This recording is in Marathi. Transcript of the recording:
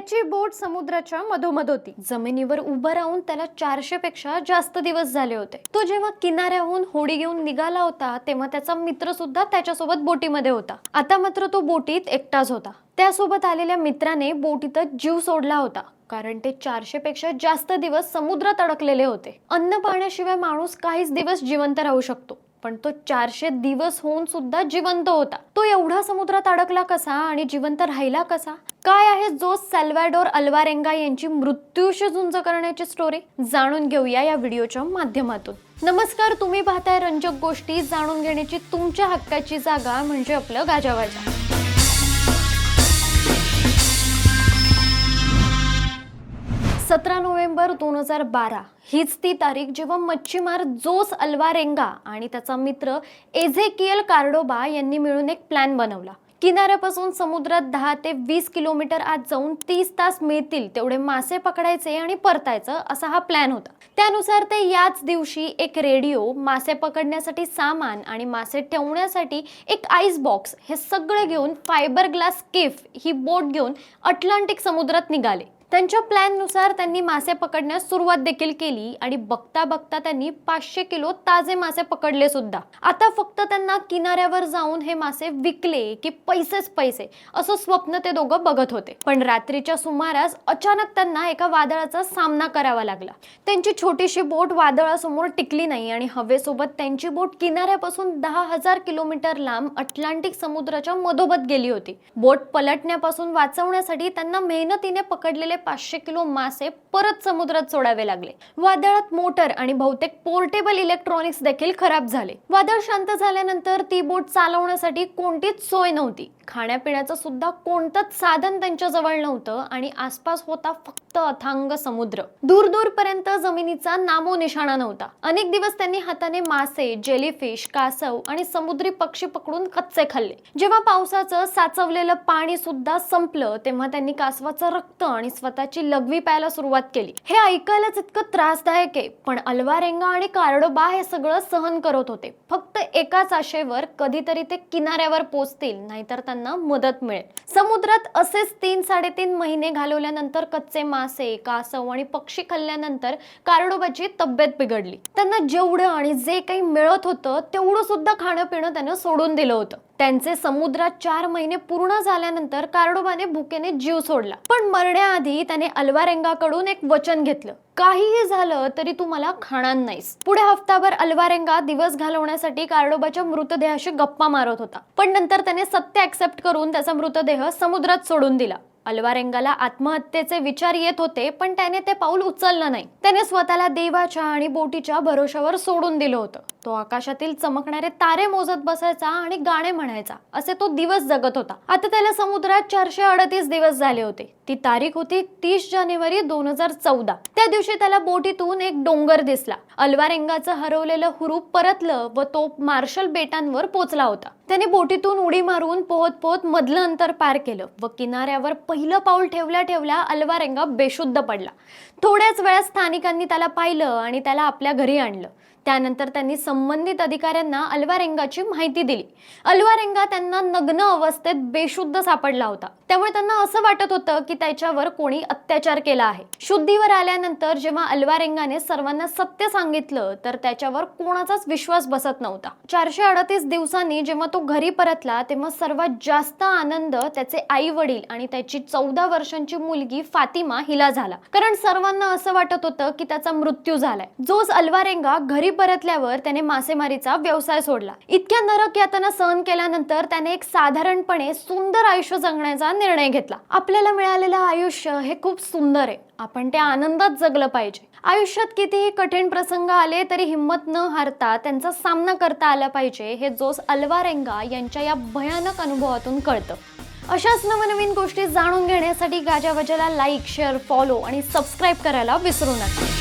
त्याची बोट समुद्राच्या मधोमध होती. जमिनीवर उभं राहून त्याला चारशे पेक्षा जास्त दिवस झाले होते. तो जेव्हा किनाऱ्याहून होडी घेऊन निघाला होता तेव्हा त्याचा मित्र सुद्धा त्याच्यासोबत बोटीमध्ये होता. आता मात्र तो बोटीत एकटाच होता. त्यासोबत आलेल्या मित्राने बोटीतच जीव सोडला होता कारण ते चारशे पेक्षा जास्त दिवस समुद्रात अडकलेले होते. अन्न पाण्याशिवाय माणूस काहीच दिवस जिवंत राहू शकतो. पण तो चारशे दिवस होऊन सुद्धा जिवंत होता. तो एवढा समुद्रात अडकला कसा आणि जिवंत राहिला कसा? काय आहे जो सॅल्वॅडोर अल्वारेंगा यांची मृत्यूशी झुंज करण्याची स्टोरी जाणून घेऊया या व्हिडिओच्या माध्यमातून. नमस्कार तुम्ही पाहताय रंजक गोष्टी. जाणून घेण्याची तुमच्या हक्काची जागा म्हणजे आपलं गाजावाजा. सतरा नोव्हेंबर दोन हजार बारा. हीच ती तारीख जेव्हा मच्छीमार जोस अल्वारेंगा आणि त्याचा मित्र एझेकियल कार्डोबा यांनी मिळून एक प्लॅन बनवला. किनाऱ्यापासून समुद्रात दहा ते वीस किलोमीटर आत जाऊन तीस तास मिळतील तेवढे मासे पकडायचे आणि परतायचं असा हा प्लॅन होता. त्यानुसार ते याच दिवशी एक रेडिओ मासे पकडण्यासाठी सामान आणि मासे ठेवण्यासाठी एक आईस बॉक्स हे सगळं घेऊन फायबर ग्लास केफ ही बोट घेऊन अटलांटिक समुद्रात निघाले. त्यांच्या प्लॅननुसार त्यांनी मासे पकडण्यास सुरुवात देखील केली आणि बघता बघता त्यांनी पाचशे किलो ताजे मासे पकडले सुद्धा. आता फक्त त्यांना किनाऱ्यावर जाऊन हे मासे विकले की पैसेच पैसे असं स्वप्न ते दोघं बघत होते. पण रात्रीच्या सुमारास अचानक त्यांना एका वादळाचा सामना करावा लागला. त्यांची छोटीशी बोट वादळासमोर टिकली नाही आणि हवेसोबत त्यांची बोट किनाऱ्यापासून दहा हजार किलोमीटर लांब अटलांटिक समुद्राच्या मधोमध गेली होती. बोट पलटण्यापासून वाचवण्यासाठी त्यांना मेहनतीने पकडलेले पाचशे किलो मासे परत समुद्रात सोडावे लागले. वादळात मोटर आणि बहुतेक पोर्टेबल इलेक्ट्रॉनिक्स देखील खराब झाले. वादळ शांत झाल्यानंतर ती बोट चालवण्यासाठी कोणतीच सोय नव्हती. खाण्यापिण्याचं सुद्धा कोणतंच साधन त्यांच्या जवळ नव्हतं आणि आसपास होता फक्त अथांग समुद्र. दूर दूरपर्यंत जमिनीचा नामो निशाणा नव्हता. अनेक दिवस त्यांनी हाताने मासे जेलीफिश कासव आणि समुद्री पक्षी पकडून कच्चे खाल्ले. जेव्हा पावसाचं साचवलेलं पाणी सुद्धा संपलं तेव्हा त्यांनी कासवाचं रक्त आणि स्वतःची लघवी प्यायला सुरुवात केली. हे ऐकायलाच इतकं त्रासदायक आहे. पण अल्वारेंगा आणि कार्डोबा हे सगळं सहन करत होते. फक्त एकाच आशेवर कधीतरी ते किनाऱ्यावर पोचतील नाहीतर त्यांना मदत मिळेल. समुद्रात असेच तीन साडेतीन महिने घालवल्यानंतर कच्चे मासे कासव आणि पक्षी खाल्ल्यानंतर कार्डोबाची तब्येत बिघडली. त्यांना जेवढं आणि जे काही मिळत होतं तेवढं सुद्धा खाणं पिणं त्यानं सोडून दिलं होतं. त्यांचे समुद्रात चार महिने पूर्ण झाल्यानंतर कार्डोबाने भुकेने जीव सोडला. पण मरण्याआधी त्याने अल्वारेंगाकडून एक वचन घेतलं. काहीही झालं तरी तू मला खाणार नाहीस. पुढे हफ्ताभर अल्वारेंगा दिवस घालवण्यासाठी कार्डोबाच्या मृतदेहाशी गप्पा मारत होता. पण नंतर त्याने सत्य ऍक्सेप्ट करून त्याचा मृतदेह समुद्रात सोडून दिला. अल्वारेंगाला आत्महत्येचे विचार येत होते पण त्याने ते पाऊल उचललं नाही. त्याने स्वतःला देवाच्या आणि बोटीच्या भरोशावर सोडून दिलं होतं. तो आकाशातील चमकणारे तारे मोजत बसायचा आणि गाणे म्हणायचा असे तो दिवस जगत होता. आता त्याला समुद्रात चारशे अडतीस दिवस झाले होते. ती तारीख होती तीस जानेवारी दोन हजार चौदा. त्या दिवशी त्याला बोटीतून एक डोंगर दिसला. अल्वारेंगाचं हरवलेलं हुरूप परतलं व तो मार्शल बेटांवर पोचला होता. त्याने बोटीतून उडी मारून पोहत पोहत मधलं अंतर पार केलं व किनाऱ्यावर पहिलं पाऊल ठेवल्या ठेवल्या अल्वारेंगा बेशुद्ध पडला. थोड्याच वेळात स्थानिकांनी त्याला पाहिलं आणि त्याला आपल्या घरी आणलं. त्यानंतर त्यांनी संबंधित अधिकाऱ्यांना अल्वारेंगाची माहिती दिली. अल्वारेंगा त्यांना नग्न अवस्थेत बेशुद्ध सापडला होता. त्यामुळे त्यांना असं वाटत होतं की त्याच्यावर कोणी अत्याचार केला आहे. शुद्धीवर आल्यानंतर जेव्हा अल्वारेंगाने सर्वांना सत्य सांगितलं तर त्याच्यावर कोणाचाच विश्वास बसत नव्हता. चारशे अडतीस दिवसांनी जेव्हा तो घरी परतला तेव्हा सर्वात जास्त आनंद त्याचे आई वडील आणि त्याची चौदा वर्षांची मुलगी फातिमा हिला झाला. कारण सर्वांना असं वाटत होतं की त्याचा मृत्यू झालाय. जोस अल्वारेंगा घरी परतल्यावर त्याने मासेमारीचा व्यवसाय सोडला. इतक्या नरक यातना सहन केल्यानंतर त्याने एक साधारणपणे सुंदर आयुष्य जगण्याचा निर्णय घेतला. आपल्याला मिळालेलं आयुष्य हे खूप सुंदर आहे. आपण त्या आनंदात जगलं पाहिजे. आयुष्यात कितीही कठीण प्रसंग आले तरी हिंमत न हारता त्यांचा सामना करता आला पाहिजे हे जोस अल्वारेंगा यांच्या या भयानक अनुभवातून कळतं. अशाच नवनवीन गोष्टी जाणून घेण्यासाठी गाजावाजाला लाईक शेअर फॉलो आणि सबस्क्राईब करायला विसरू नका.